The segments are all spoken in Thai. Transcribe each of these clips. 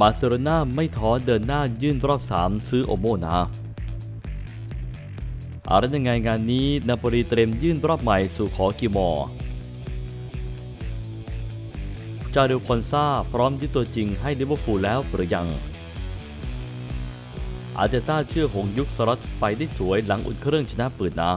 บาเซโลนาไม่ท้อเดินหน้ายื่นรอบ 3 ซื้อโอโมนะอะไรยังไงงานนี้นาโปลีเตรียมยื่นรอบใหม่สู่ขอกิมอร์จาริลคอนซาพร้อมยึดตัวจริงให้ลิเวอร์พูลแล้วหรือยัง อาร์เตต้าเชื่อหงยุคสลัดไปได้สวยหลังอุ่นเครื่องชนะปืนนะ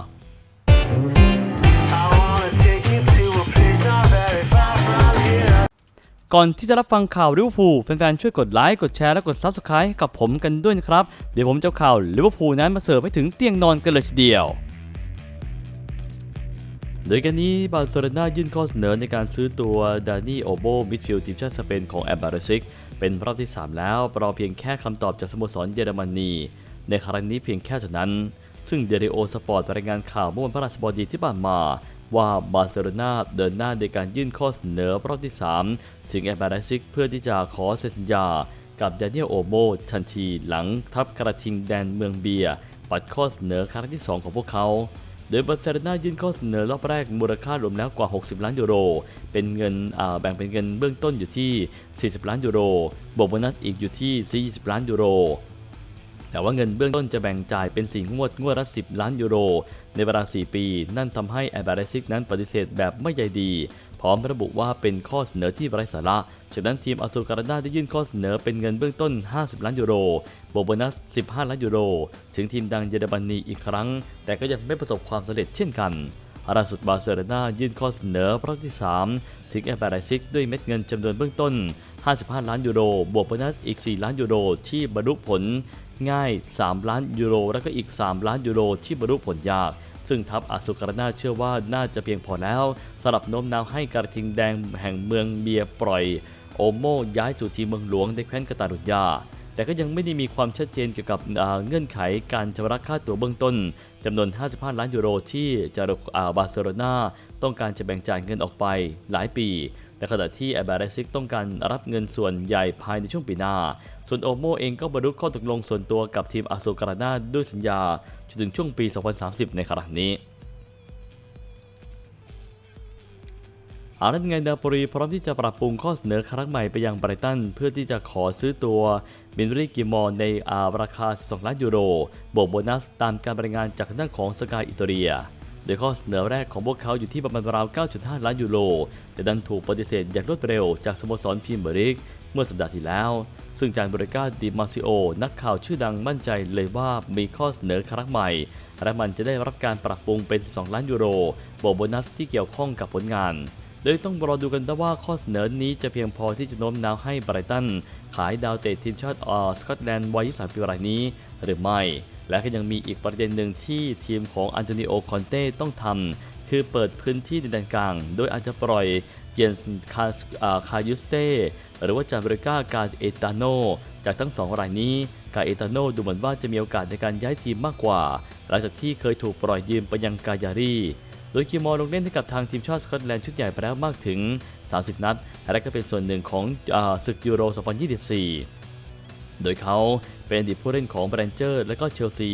ก่อนที่จะรับฟังข่าวลิเวอร์พูลแฟนๆช่วยกดไลค์กดแชร์และกด Subscribe กับผมกันด้วยนะครับ เดี๋ยวผมจะข่าวลิเวอร์พูลนั้นมาเสิร์ฟให้ถึงเตียงนอนกันเลยทีเดียว โดยกันนี้บาร์เซโลนายื่นข้อเสนอในการซื้อตัวดานี่โอโบมิดฟิลด์ทีมชาติสเปนของแอมบาร์ซิกเป็นรอบที่ 3 แล้วรอเพียงแค่คำตอบจากสโมสรเยอรมนีในครั้งนี้เพียงแค่เท่านั้นซึ่งเดริโอสปอร์ตรายงานข่าวเมื่อวันพฤหัสบดีที่ผ่านมา ว่าบาร์เซโลนาเดินหน้าในการยื่นข้อเสนอรอบที่ 3 ถึงแอมบาร์ซิกเพื่อที่จะขอเซ็นสัญญา กับดานิเอลโอโมทันทีหลังทัพกระทิงแดนเมืองเบียร์ปัดข้อเสนอครั้งที่ 2 ของพวกเขา โดยบาร์เซโลนายื่นข้อเสนอรอบแรกมูลค่ารวมแล้วกว่า 60 ล้านยูโร เป็นเงินแบ่งเป็นเงินเบื้องต้นอยู่ที่ 40 ล้านยูโร บวกโบนัสอีกอยู่ที่ 40 ล้านยูโร แต่ว่าเงินเบื้องต้นจะแบ่งจ่ายเป็น4งวดงวดละ 10 ล้านยูโร ในเวลา 4 ปี นั่นทำให้แอร์บาริซิกนั้นปฏิเสธแบบไม่ใยดี พร้อมระบุว่าเป็นข้อเสนอที่ไร้สาระจากนั้นทีมอาซูการานาได้ยื่นข้อเสนอเป็นเงินเบื้องต้น 50 ล้านยูโรโบวกโบนัส 15 ล้านยูโร ถึงทีมดังเยอรมนีอีกครั้ง แต่ก็ยังไม่ประสบความสำเร็จเช่นกันล่าสุดบาร์เซโลนายื่นข้อเสนอรอบที่ 3 ถึงแอร์บาริซิกด้วยเม็ดเงินจำนวนเบื้องต้น 55 ล้านยูโร บวกโบนัสอีก 4 ล้านยูโร ที่บรรลุผล ง่าย 3 ล้านยูโร แล้วก็อีก 3 ล้านยูโร ที่บรรลุผลยาก ซึ่งทัพอาสุการนาเชื่อว่าน่าจะเพียงพอแล้วสำหรับโน้มน้าวให้กระทิงแดงแห่งเมืองเบียปล่อย โอโมย้ายสู่ทีมเมืองหลวงในแคว้นกาตาลุญญาแต่ก็ยังไม่ได้มีความชัดเจนเกี่ยวกับเงื่อนไขการชำระค่าตั๋วเบื้องต้นจำนวน 55 ล้านยูโรที่จารุอ่าบาร์เซโลนาต้องการจะแบ่งจ่ายเงินออกไปหลายปี ในขณะที่แอบาริซิกต้องการรับเงินส่วนใหญ่ภายในช่วงปีหน้า ส่วนโอโมเองก็บรรลุข้อตกลงส่วนตัวกับทีมอาโซการานาด้วยสัญญาจนถึงช่วงปี 2030 ในขณะนี้อารันไงนาโปลีพร้อมที่จะปรับปรุงข้อเสนอครั้งใหม่ไปยังไบรตัน เพื่อที่จะขอซื้อตัวบินริกิมอนในอาราคา 12 ล้านยูโร บวกโบนัสตามการบรายงานจากทางด้าของสกายอิตาเลีย โดยข้อเสนอแรกของพวกเขาอยู่ที่ประมาณราว 9.5 ล้านยูโร แต่ดันถูกปฏิเสธอย่างรวดเร็วจากสโมสรพรีเมียร์ลีกเมื่อสัปดาห์ที่แล้ว ซึ่งจานบริกาดิมาซิโอ นักข่าวชื่อดังมั่นใจเลยว่ามีข้อเสนอครั้งใหม่ และมันจะได้รับการปรับปรุงเป็น 12 ล้านยูโรบวกโบนัสที่เกี่ยวข้องกับผลงาน โดยต้องรอดูกันว่าข้อเสนอนี้จะเพียงพอที่จะโน้มน้าวให้ไบรตันขายดาวเตะทีมชาติออสกอตแลนด์วัย 23 ปีรายนี้ หรือไม่ และก็ยังมีอีกประเด็นหนึ่งที่ทีมของอันโตนิโอคอนเต้ต้องทำคือเปิดพื้นที่ในแดนกลาง โดยอาจจะปล่อยเยนส์คาาคายุสเต้หรือว่าจาเบริก้ากาเอตาโนจากทั้งสองรายนี้กาเอตาโนดูเหมือนว่าจะมีโอกาสในการย้ายทีมมากกว่า หลังจากที่เคยถูกปล่อยยืมไปยังกายารีโดยกิมอลงเล่นให้กับทางทีมชาติสกอตแลนด์ชุดใหญ่ไปแล้วมากถึง 30 นัด และก็เป็นส่วนหนึ่งของอศึกยูโร 2024 โดยเขาเป็นอดีตผู้เล่นของแบรนเจอร์ และก็เชลซี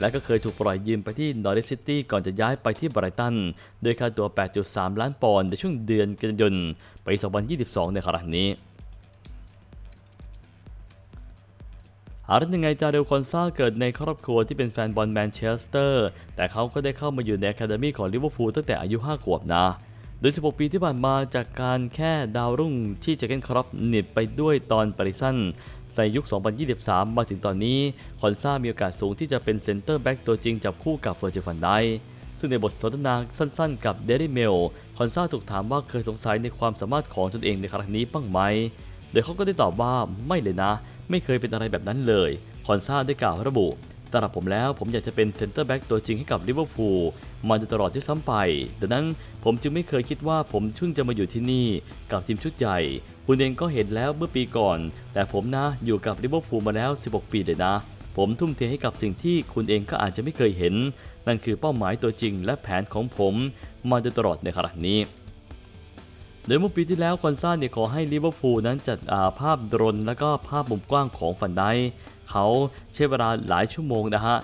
และก็เคยถูกปล่อยยืมไปที่นอริสซิตี้ก่อนจะย้ายไปที่ไบรตันโดยค่าตัว 8.3 ล้านปอนด์ในช่วงเดือนกันยายนปี 2022 ในครั้งนี้อารันยังไงจาเดลคอนซาเกิดในครอบครัวที่เป็นแฟนบอลแมนเชสเตอร์ แต่เขาก็ได้เข้ามาอยู่ในอะคาเดมีของลิเวอร์พูลตั้งแต่อายุ 5 ขวบนะ โดย 16 ปีที่ผ่านมาจากการแค่ดาวรุ่งที่เจเกนครอปหนิดไปด้วยตอนปาริสัน ในยุค 2023 มาถึงตอนนี้ คอนซามีโอกาสสูงที่จะเป็นเซนเตอร์แบ็กตัวจริงจับคู่กับเฟอร์จิฟันไดซึ่งในบทสนทนาสั้นๆ กับเดลี่เมล คอนซาถูกถามว่าเคยสงสัยในความสามารถของตนเองในครั้งนี้บ้างไหม โดยเขาก็ได้ตอบว่าไม่เลยนะ ไม่เคยเป็นอะไรแบบนั้นเลย คอนซาได้กล่าวระบุ สำหรับผมแล้วผมอยากจะเป็นเซนเตอร์แบ็กตัวจริงให้กับลิเวอร์พูลมาตลอดที่ซ้ำไป ดังนั้นผมจึงไม่เคยคิดว่าผมเพิ่งจะมาอยู่ที่นี่กับทีมชุดใหญ่ คุณเองก็เห็นแล้วเมื่อปีก่อน แต่ผมนะอยู่กับลิเวอร์พูลมาแล้ว 16 ปีเลยนะ ผมทุ่มเทให้กับสิ่งที่คุณเองก็อาจจะไม่เคยเห็น นั่นคือเป้าหมายตัวจริงและแผนของผมมาตลอดในขณะนี้โดยเมื่อปีที่แล้วคอนซ่าเนี่ยขอให้ลิเวอร์พูลนั้นจัดาภาพโดรนและก็ภาพมุมกว้างของฟันได เขาใช้เวลาหลายชั่วโมงนะฮะ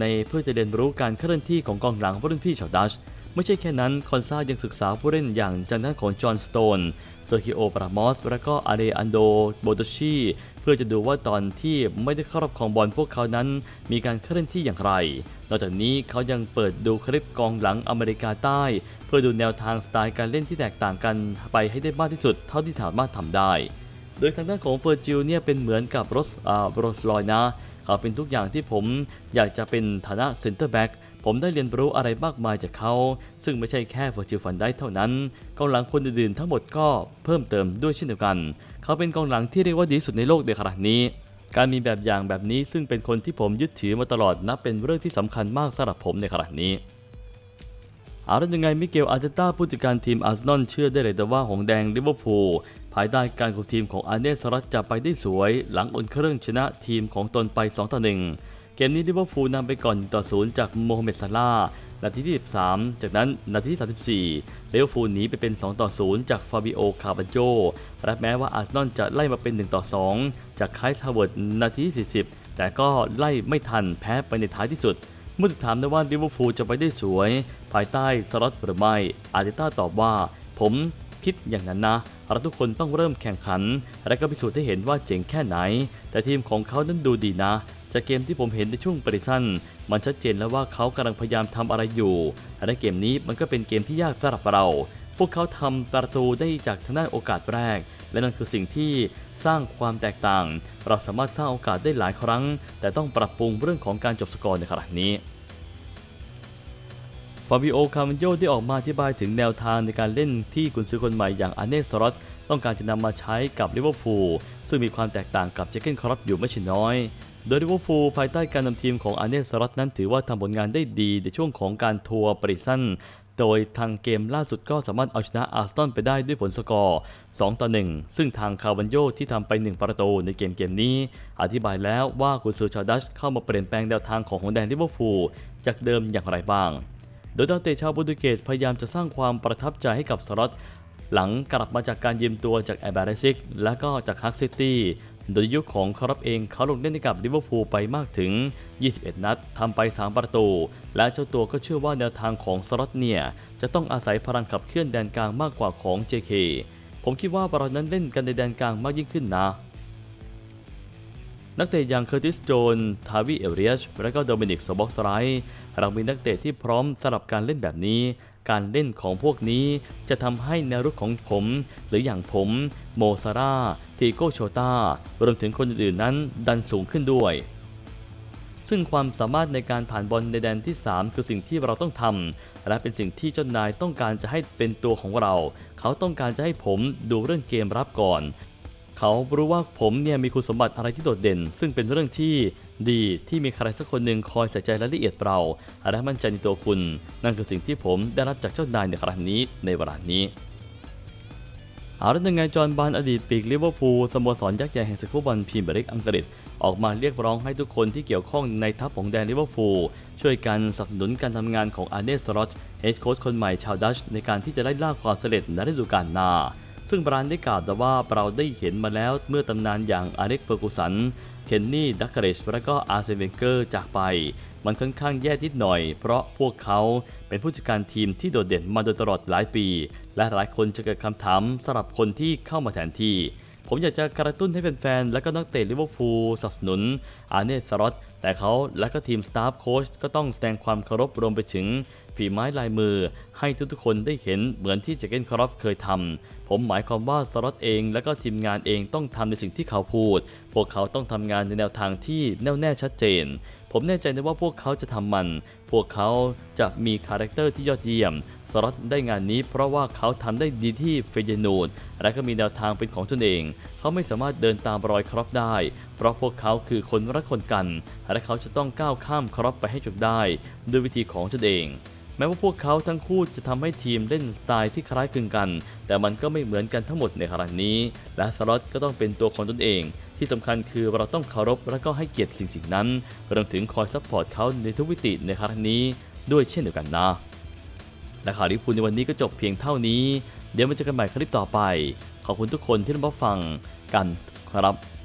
ในเพื่อจะเรียนรู้การเคลื่อนที่ของกองหลังของรุ่นพี่ชาวดัชไม่ใช่แค่นั้น คอนซายังศึกษาผู้เล่นอย่างจังด้านของจอห์นสโตนเซอร์คิโอปรามอส และก็อาเดอันโดโบโตชีเพื่อจะดูว่าตอนที่ไม่ได้ครอบครองบอลพวกเขานั้น มีการเคลื่อนที่อย่างไร นอกจากนี้เขายังเปิดดูคลิปกองหลังอเมริกาใต้ เพื่อดูแนวทางสไตล์การเล่นที่แตกต่างกันไปให้ได้มากที่สุดเท่าที่สามารถทำได้ โดยทางด้านของเฟอร์จิลเนี่ยเป็นเหมือนกับโรสอ่าโรสลอยนะเขาเป็นทุกอย่างที่ผมอยากจะเป็นฐานะเซนเตอร์แบ็กผมได้เรียนรู้อะไรมากมายจากเขา ซึ่งไม่ใช่แค่เฟอร์จิลฟันได้เท่านั้นกองหลังคนอื่นๆทั้งหมดก็เพิ่มเติมด้วยเช่นเดียวกัน เขาเป็นกองหลังที่เรียกว่าดีสุดในโลกในขณะนี้การมีแบบอย่างแบบนี้ซึ่งเป็นคนที่ผมยึดถือมาตลอดนับเป็นเรื่องที่สำคัญมากสำหรับผมในขณะนี้เอาละยังไงมิเกลอาร์เตต้าผู้จัดการทีมอาร์เซนอลเชื่อได้เลยแต่ว่าหงแดงลิเวอร์พูล ภายใต้การคุมทีมของอาเนสรัตจะไปได้สวย หลังอุ่นเครื่องชนะทีมของตนไป2ต่อ1เกมนี้ลิเวอร์พูลนำไปก่อนต่อ0จากโมฮัมเหม็ดซาลานาทีที่ 13 จากนั้นนาทีที่ 34ลิเวอร์พูลหนีไปเป็น 2 ต่อ 0 จากฟาบิโอ คาบันโจ และแม้ว่าอาร์เซนอลจะไล่มาเป็น 1 ต่อ 2 จากไคส์ฮาวเวิร์ดนาทีที่ 40 แต่ก็ไล่ไม่ทันแพ้ไปในท้ายที่สุด เมื่อถูกถามได้ว่าลิเวอร์พูลจะไปได้สวย ภายใต้สล็อตหรือไม่ อาร์เตต้าตอบว่า ผม คิดอย่างนั้นนะเราทุกคนต้องเริ่มแข่งขัน และก็พิสูจน์ให้เห็นว่าเจ๋งแค่ไหน แต่ทีมของเขานั้นดูดีนะ จากเกมที่ผมเห็นในช่วงปริสั้น มันชัดเจนแล้วว่าเขากำลังพยายามทำอะไรอยู่ และเกมนี้มันก็เป็นเกมที่ยากสำหรับเรา พวกเขาทำประตูได้จากทางด้านโอกาสแรก และนั่นคือสิ่งที่สร้างความแตกต่าง เราสามารถสร้างโอกาสได้หลายครั้ง แต่ต้องปรับปรุงเรื่องของการจบสกอร์ในขณะนี้ ฟาบิโอ คาร์มันโยได้ออกมาอธิบายถึงแนวทางในการเล่นที่กุนซือคนใหม่อย่างอาเนสรอตต้องการจะนำมาใช้กับลิเวอร์พูลซึ่งมีความแตกต่างกับเจเกนครอปอยู่ไม่ใช่น้อย โดยลิเวอร์พูลภายใต้การนำทีมของอาเนสรอตนั้นถือว่าทำผลงานได้ดีในช่วงของการทัวร์ปริซันโดยทางเกมล่าสุดก็สามารถเอาชนะอาร์ซนไปได้ด้วยผลสกอร์ 2 ต่อ 1 ซึ่งทางคาวันโยที่ทำไป 1 ประตูในเกมเกมนี้ อธิบายแล้วว่ากุนซือชาวดัชเข้ามาเปลี่ยนแปลงแนวทางของหงแดงลิเวอร์พูลจากเดิมอย่างไรบ้าง โดยนักเตะชาวโปรตุเกสพยายามจะสร้างความประทับใจให้กับสล็อตหลังกลับมาจากการยืมตัวจากแอร์บาร์ซิกและก็จากฮักซิตี้โดยยุคของคารับเองเขาลงเล่นให้กับลิเวอร์พูลไปมากถึง 21 นัดทำไป 3 ประตู และเจ้าตัวก็เชื่อว่าแนวทางของสล็อตเนี่ย จะต้องอาศัยพลังขับเคลื่อนแดนกลางมากกว่าของ JK ผมคิดว่าเรานั้นเล่นกันในแดนกลางมากยิ่งขึ้นนะ นักเตะอย่างเคอร์ติสโจน ทาวิเอเรียช และก็โดมินิกโซบ็อกสไรเรามีนักเตะที่พร้อมสำหรับการเล่นแบบนี้ การเล่นของพวกนี้จะทำให้แนวรุกของผม หรืออย่างผม โมซาร่าทีโกโชตารวมถึงคนอื่นๆนั้นดันสูงขึ้นด้วย ซึ่งความสามารถในการผ่านบอลในแดนที่ 3 คือสิ่งที่เราต้องทำและเป็นสิ่งที่เจ้านายต้องการจะให้เป็นตัวของเรา เขาต้องการจะให้ผมดูเรื่องเกมรับก่อน เขารู้ว่าผมเนี่ยมีคุณสมบัติอะไรที่โดดเด่น ซึ่งเป็นเรื่องที่ดีที่มีใครสักคนหนึ่งคอยใส่ใจรายละเอียดเราและมั่นใจในตัวคุณ นั่นคือสิ่งที่ผมได้รับจากเจ้านายในครั้งนี้ในเวลานี้เอาล้วยังไงจอห์นบานอดีตปีกลิเวอร์พูลสโมสรยักษ์ใหญ่แห่งสกูบอลพรีเมียร์ลีกอังกฤษ ออกมาเรียกร้องให้ทุกคนที่เกี่ยวข้องในทัพของแดนลิเวอร์พูลช่วยกันสนับสนุนการทำงานของอาร์เนสสล็อตเฮดโค้ชคนใหม่ชาวดัชในการที่จะไล่ล่าความสำเร็จในฤดูกาลหน้า ซึ่งบรานได้กล่าวแต่ว่าเราได้เห็นมาแล้วเมื่อตำนานอย่างอาเล็กเฟอร์กูสัน เคนนี่ ดักเกเรชและก็อาร์เซนเวนเกอร์จากไป มันค่อนข้างแย่นิดหน่อย เพราะพวกเขาเป็นผู้จัดการทีมที่โดดเด่นมาโดยตลอดหลายปี และหลายคนจะเกิดคำถามสำหรับคนที่เข้ามาแทนที่ ผมอยากจะกระตุ้นให้แฟนๆ และก็นักเตะลิเวอร์พูลสนับสนุนอาร์เนสล็อตแต่เขาและก็ทีมสตาฟโค้ชก็ต้องแสดงความเคารพรวมไปถึงฝีไม้ลายมือ ให้ทุกๆคนได้เห็นเหมือนที่เจเกนครอฟเคยทำผมหมายความว่าสล็อตเองและก็ทีมงานเองต้องทำในสิ่งที่เขาพูด พวกเขาต้องทำงานในแนวทางที่แน่วแน่ชัดเจน ผมแน่ใจนะว่าพวกเขาจะทำมัน พวกเขาจะมีคาแรคเตอร์ที่ยอดเยี่ยมสล็อตได้งานนี้เพราะว่าเขาทำได้ดีที่เฟยนูดและก็มีแนวทางเป็นของตนเอง เขาไม่สามารถเดินตามรอยครอปได้ เพราะพวกเขาคือคนรักคนกัน และเขาจะต้องก้าวข้ามครอปไปให้จบได้ ด้วยวิธีของตนเอง แม้ว่าพวกเขาทั้งคู่จะทำให้ทีมเล่นสไตล์ที่คล้ายคลึงกัน แต่มันก็ไม่เหมือนกันทั้งหมดในครั้งนี้ และสล็อตก็ต้องเป็นตัวของตนเอง ที่สำคัญคือเราต้องเคารพและก็ให้เกียรติสิ่งสิ่งนั้นรวมถึงคอยซัพพอร์ตเขาในทุกวิติในครั้งนี้ด้วยเช่นเดียวกันนะ และข่าวลิเวอร์พูในวันนี้ก็จบเพียงเท่านี้ เดี๋ยวมาเจอกันใหม่คลิปต่อไป ขอบคุณทุกคนที่รับฟังกันครับ